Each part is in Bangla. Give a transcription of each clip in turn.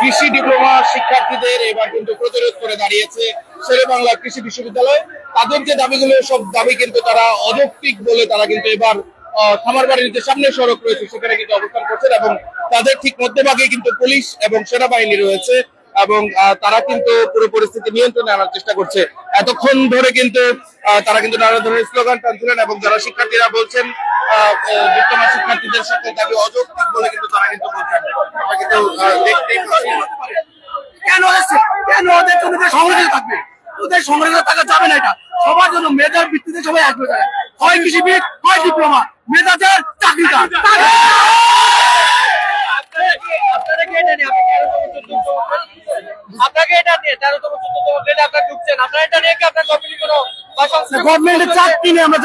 কৃষি ডিপ্লোমা শিক্ষার্থীদের এবার কিন্তু প্রতিরোধ করে দাঁড়িয়েছে শেরে বাংলা কৃষি বিশ্ববিদ্যালয়। তাদের যে দাবিগুলো, সব দাবি কিন্তু তারা অযৌক্তিক বলে তারা কিন্তু এবার খামার বাড়ির যে সামনে সড়ক রয়েছে, সেখানে কিন্তু অবস্থান করছেন এবং তাদের ঠিক মধ্যভাগে কিন্তু পুলিশ এবং সেনাবাহিনী রয়েছে। এবং তারা কিন্তু পুরো পরিস্থিতি নিয়ন্ত্রণে আনার চেষ্টা করছে। এতক্ষণ ধরে কিন্তু তারা কিন্তু নানা ধরনের স্লোগান টানছিলেন এবং যারা শিক্ষার্থীরা বলছেন আহ, শিক্ষার্থীদের সকল দাবি অযৌক্তিক বলে কিন্তু তারা কিন্তু বলছেন। আমরা কিন্তু দেখতেই কেন হচ্ছে কেন ওদের জন্য সংরক্ষিত থাকবে? ওদের সংরক্ষিত থাকা যাবে না এটা। সবার জন্য মেধার ভিত্তিতে সবাই আসবে তারা। হয় কৃষিবিদ হয় ডিপ্লোমা। মেধাদের চাকরিটা। কোনো আমরা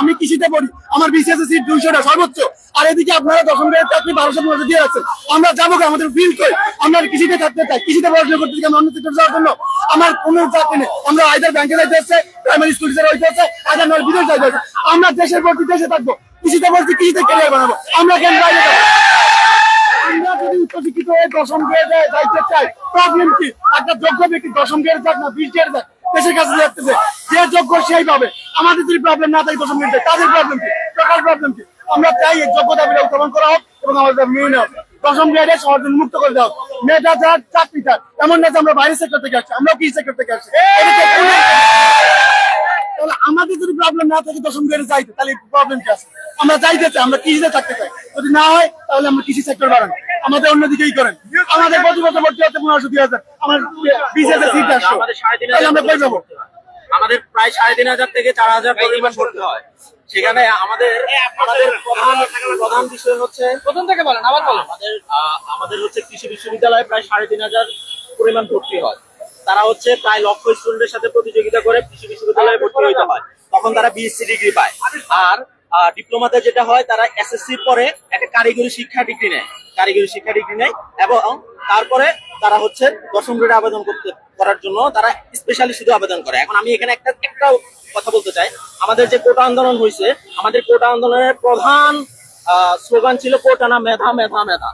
আমি কৃষিতে পড়ি। আমার বিসিএস সিট দুইশোটা, সর্বোচ্চ। আর এদিকে আপনারা দশম চাকরি বারোশো দিয়ে আমরা যাব আমাদের আমরা কৃষিতে থাকতে চাই। কৃষিতে পড়াশোনা করতে চাই আমরা অন্য যাওয়ার জন্য আমার কোনো চাকরি নেই। আমরা আইদার ব্যাংকে যাইতে প্রাইমারি স্কুল টিচার হইতে বিদেশ যাইতে আমরা দেশের প্রতি দেশে থাকব। কৃষিতে বলছি কৃষিতে ক্যারিয়ার বানাবো। আমরা কেন বাইরে যদি উচ্চশিক্ষিত হয়ে দশম যাইতে চাই প্রবলেম কি? একটা যোগ্য ব্যক্তি দশম যাক না, বিশ যাক, দেশের কাছে যাচ্ছে যে যোগ্য সেই পাবে। আমাদের যদি প্রবলেম না দশম গ্রেডে তাদের প্রবলেম কি? সরকার প্রবলেম কি? আমরা চাই এই যোগ্যতা বিলে উত্থাপন করা হোক এবং আমাদের মেনে নেওয়া হোক। দশম মুক্ত করে মেয়েটা যার চাকরি চার এমন না যে আমরা বাইরের সেক্টর থেকে আসছি। আমরাও কি সেক্টর থেকে আসছি? তাহলে আমাদের যদি প্রবলেম না থাকে, দশম গ্রেডে যাইতে, তাহলে প্রবলেম কি আছে? আমরা যাইতে চাই, আমরা কৃষিতে থাকতে চাই। যদি না হয়, তাহলে আমরা কৃষি সেক্টর বাড়ান আমাদের অন্যদিকেই করেন। আমাদের প্রতি বছর ভর্তি হচ্ছে পনেরোশো দুই হাজার আমার বিশ হাজার সিট আসছে। সাড়ে তিন তাহলে আমরা কই যাব আমাদের প্রায় সাড়ে তিন হাজার থেকে চার হাজার পরিমাণ ভর্তি হয়। সেখানে আমাদের আমাদের প্রধান প্রধান বিষয় হচ্ছে প্রথম থেকে বলেন আবার বলেন। আমাদের আহ, আমাদের হচ্ছে কৃষি বিশ্ববিদ্যালয়ে প্রায় সাড়ে তিন হাজার পরিমাণ ভর্তি হয়। তারা হচ্ছে প্রায় লক্ষ স্টুডেন্টের সাথে প্রতিযোগিতা করে কৃষি বিশ্ববিদ্যালয়ে ভর্তি হইতে হয়। তখন তারা বিএসসি ডিগ্রি পায়। আর ডিপ্লোমাতে যেটা হয় তারা এসএসসির পরে একটা কারিগরি শিক্ষা ডিগ্রি নেয়। কারিগরি শিক্ষা ডিগ্রি নেয় এবং তারপরে তারা হচ্ছে দশম গ্রেডে আবেদন করতে, করার জন্য তারা স্পেশালি শুধু আবেদন করে। এখন আমি এখানে একটা একটা কথা বলতে চাই। আমাদের যে কোটা আন্দোলন হয়েছে, আমাদের কোটা আন্দোলনের প্রধান স্লোগান ছিল কোটা না মেধা মেধা মেধা।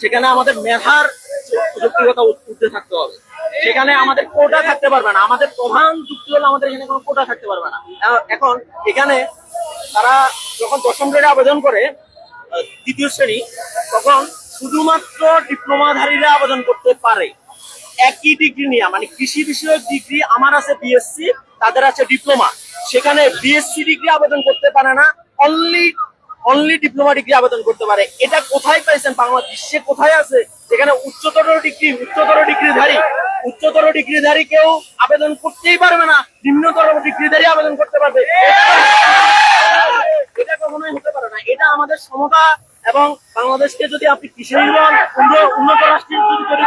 সেখানে আমাদের মেধার যুক্তিগত উঠতে থাকতে হবে। সেখানে আমাদের কোটা থাকতে পারবে না। আমাদের প্রধান যুক্তি হলো আমাদের এখানে কোনো কোটা থাকতে পারবে না। এখন এখানে তারা যখন দশম গ্রেডে আবেদন করে দ্বিতীয় শ্রেণি, তখন শুধুমাত্র ডিপ্লোমাধারীরা আবেদন করতে পারে। একই ডিগ্রি নিয়ে মানে কৃষি বিষয়ক ডিগ্রি আমার আছে বিএসসি তাদের আছে ডিপ্লোমা সেখানে বিএসসি ডিগ্রি আবেদন করতে পারে না অনলি অনলি ডিপ্লোমা ডিগ্রি আবেদন করতে পারে। এটা কোথায় পাইছেন বাংলাদেশ? কোথায় আছে? যেখানে উচ্চতর ডিগ্রি উচ্চতর ডিগ্রিধারী উচ্চতর ডিগ্রিধারী কেউ আবেদন করতেই পারবে না, নিম্নতর ডিগ্রিধারী আবেদন করতে পারবে। এটা কখনোই হতে পারে না। এটা আমাদের সমতা এবং বাংলাদেশকে যদি আপনি কৃষি উন্নত রাষ্ট্রের যদি তৈরি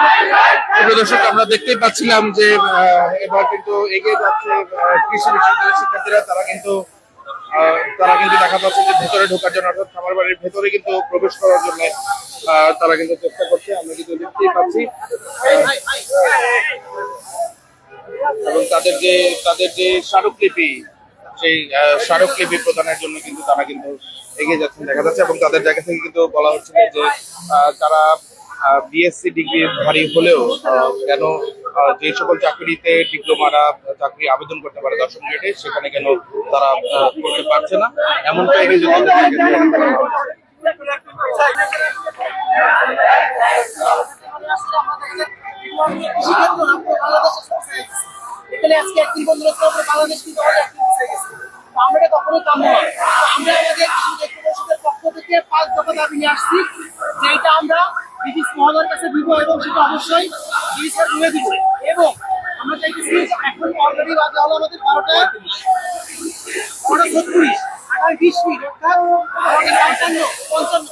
দর্শক, আমরা দেখতেই পাচ্ছিলাম যে এবার কিন্তু এগিয়ে যাচ্ছে কৃষি বিশ্ববিদ্যালয়ের শিক্ষার্থীরা। তারা কিন্তু তারা কিন্তু দেখা যাচ্ছে যে ভেতরে ঢোকার জন্য, অর্থাৎ খামার বাড়ির ভেতরে কিন্তু প্রবেশ করার জন্য তারা কিন্তু চেষ্টা করছে। আমরা কিন্তু দেখতেই পাচ্ছি এবং তাদের যে তাদের যে স্মারকলিপি সেই স্মারকলিপি প্রদানের জন্য কিন্তু তারা কিন্তু এগিয়ে যাচ্ছেন, দেখা যাচ্ছে এবং তাদের জায়গা থেকে কিন্তু বলা হচ্ছিল যে তারা বিএসসি ডিগ্রি ধারী হলেও কেন যে সকল চাকরিতে ডিপ্লোমারা চাকরি আবেদন করতে পারে দশম গ্রেডে সেখানে কেন তারা করতে পারছে না এমনটা এগিয়ে যেতে। এখানে আজকে একদিন বন্ধ রাখতে বাংলাদেশ কিন্তু আমাদের একদিন পিছিয়ে গেছে তো আমরা এটা কখনোই কাম্য আমরা আমাদের পরিষদের পক্ষ থেকে পাঁচ দফা দাবি নিয়ে আসছি যেটা আমরা ব্রিটিশ মহোদয়ের কাছে দিব এবং সেটা অবশ্যই ব্রিটিশের রুমে দিব। এবং আমরা চাইতেছি এখন অলরেডি বাজে হলো আমাদের বারোটা বারোটা ছত্রিশ আগামী বিশ মিনিট, অর্থাৎ পঞ্চান্ন পঞ্চান্ন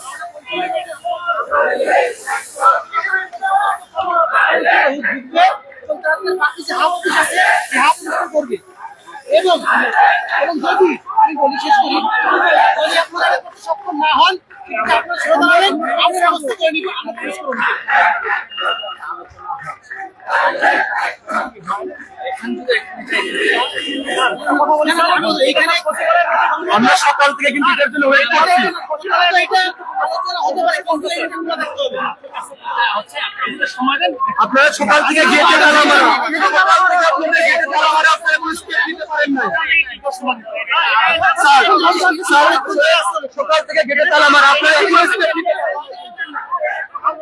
এবং তাদের বাকি যে হাফ পুলিশ আছে হাফ করবে। এবং এবং যদি আমি বলি শেষ করি, যদি আপনারা সক্ষম না হন আপনারা সরে আমরা ব্যবস্থা করে নিব, আমরা আমরা সকাল থেকে কিন্তু এটার জন্য ওয়েট করছি। আপনারা সকাল থেকে গেটে তালা মারা। সকাল থেকে গেটে তালা মারা। আপনারা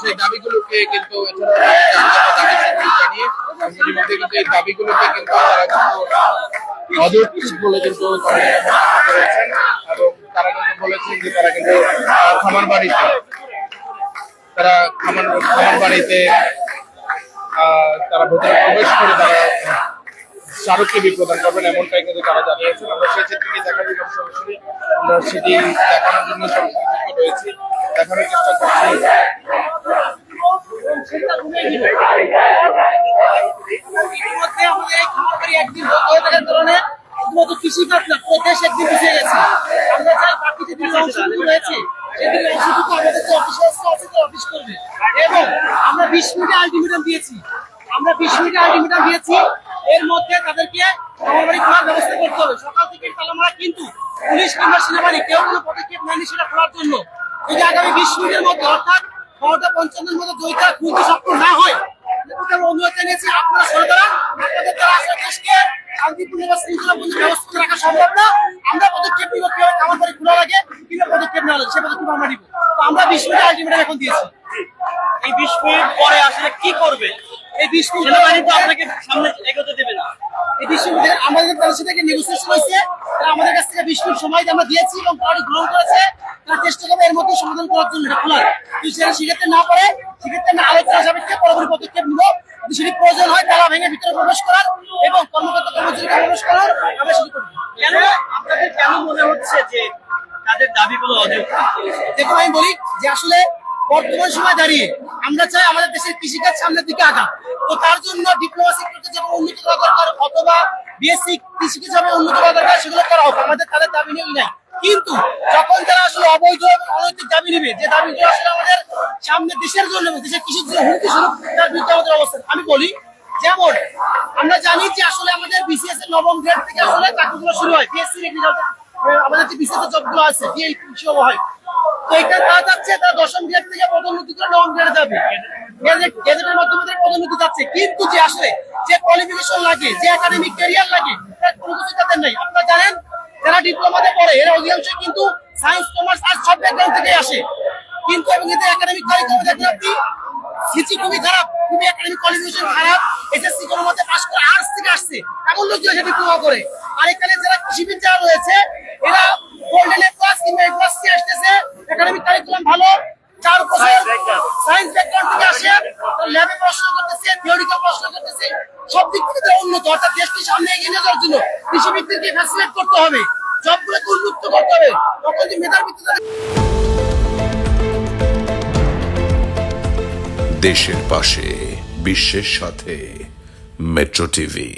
সেই দাবিগুলোকে কিন্তু কিন্তু এই দাবিগুলোকে কিন্তু তারা কিন্তু বলে কিন্তু এবং তারা কিন্তু বলেছেন যে তারা কিন্তু খামার বাড়িতে তারা খামার খামার বাড়িতে তারা ভেতরে প্রবেশ করে তারা স্মারকলিপি প্রদান করবেন এমনটাই কিন্তু তারা জানিয়েছেন আমরা সেই চিত্রটি দেখার জন্য সরাসরি আমরা সেটি দেখানোর জন্য সরাসরি রয়েছি। দেখানোর চেষ্টা করছি। এই আমরা বিশ মিনিটে আলটিমেটাম দিয়েছি। আমরা বিশ মিনিটে আলটিমেটাম দিয়েছি। এর মধ্যে তাদেরকে খামার খোলার ব্যবস্থা করতে হবে। সকাল থেকে তালামারা কিন্তু পুলিশ কিংবা সেনাবাহিনী, কেউ কোনো পদক্ষেপ নেয়নি সেটা খোলার জন্য। যদি আগামী বিশ মিনিটের মধ্যে, অর্থাৎ বারোটা পঞ্চান্নের মতো জয়িতা খুলতে সক্ষম না হয়। অনুরোধ জানিয়েছি, আপনারা সরে দাঁড়ান আপনাদের দ্বারা আসলে দেশকে শান্তিপূর্ণ রাখা সম্ভব না। আমরা পদক্ষেপ নিব খাবার বাড়ি লাগে কীভাবে পদক্ষেপ নেওয়া লাগে সে পদক্ষেপ আমরা নিব। তো আমরা বিশ মিনিট এখন দিয়েছি। এই বিশ মিনিট পরে আসলে কি করবে? এই মিনিট সেনাবাহিনী তো আপনাকে সামনে এগোতে দেবে না। এই আমাদের তাদের সাথে নেগোসিয়েশন হয়েছে। তারা আমাদের কাছ থেকে বিশ সময় আমরা দিয়েছি এবং তারা গ্রহণ করেছে তারা চেষ্টা করবে এর মধ্যে সমাধান করার জন্য। এটা খোলার। যদি সেটা সেক্ষেত্রে না পারে সেক্ষেত্রে আমরা আলোচনা সাপেক্ষে পরবর্তী পদক্ষেপ নিব। সেটি প্রয়োজন হয় তালা ভেঙে ভিতরে প্রবেশ করার এবং কর্মকর্তা কর্মচারীকে প্রবেশ করার আমরা সেটি করব। কেন? আপনাদের কেন মনে হচ্ছে যে তাদের দাবিগুলো অযৌক্তিক? দেখুন আমি বলি যে আসলে বর্তমান সময় দাঁড়িয়ে আমরা চাই আমাদের দেশের কৃষিকাজ সামনের দিকে আগা তো তার জন্য ডিপ্লোমা সেক্টরকে যেমন উন্নত করা দরকার, অথবা বিএসসি কৃষিকে যেমন উন্নত করা দরকার, সেগুলো করা হোক। আমাদের তাদের দাবি নেই নাই। কিন্তু যখন তারা আসলে অবৈধ এবং অনৈতিক দাবি নেবে, যে দাবিগুলো আসলে আমাদের সামনে দেশের জন্য দেশের কৃষির জন্য হুমকি স্বরূপ, তার বিরুদ্ধে আমাদের অবস্থান। আমি বলি, যেমন আমরা জানি যে আসলে আমাদের বিসিএস এর নবম গ্রেড থেকে আসলে চাকরিগুলো শুরু হয়। বিএসসি আমাদের যে এর জবগুলো আছে ডিএ হিসেবে হয় এটা যে যে থেকে আসে। কিন্তু এবং একাডেমিক কারিকুলাম দেখেন আপনি সিচি খুবই খারাপ, খুবই একাডেমিক কোয়ালিফিকেশন খারাপ। এসএসসি কোনো মতে পাস করে আর্টস থেকে আসছে। এমন লোক করে। আর এখানে যারা কৃষিবিদ যারা রয়েছে, এরা গোল্ডেন এ প্লাস কিংবা একাডেমিক কারিকুলাম ভালো। চার বছর সায়েন্স ব্যাকগ্রাউন্ড থেকে আসে। ল্যাবে পড়াশোনা করতেছে থিওরিক্যাল পড়াশোনা করতেছে। সব দিক থেকে উন্নত অর্থাৎ দেশকে সামনে এগিয়ে নিয়ে যাওয়ার জন্য ফ্যাসিলেট করতে হবে। জবগুলোকে উন্মুক্ত করতে হবে। তখন যে মেধার ভিত্তিতে দেশের পাশে বিশ্বের সাথে মেট্রো টিভি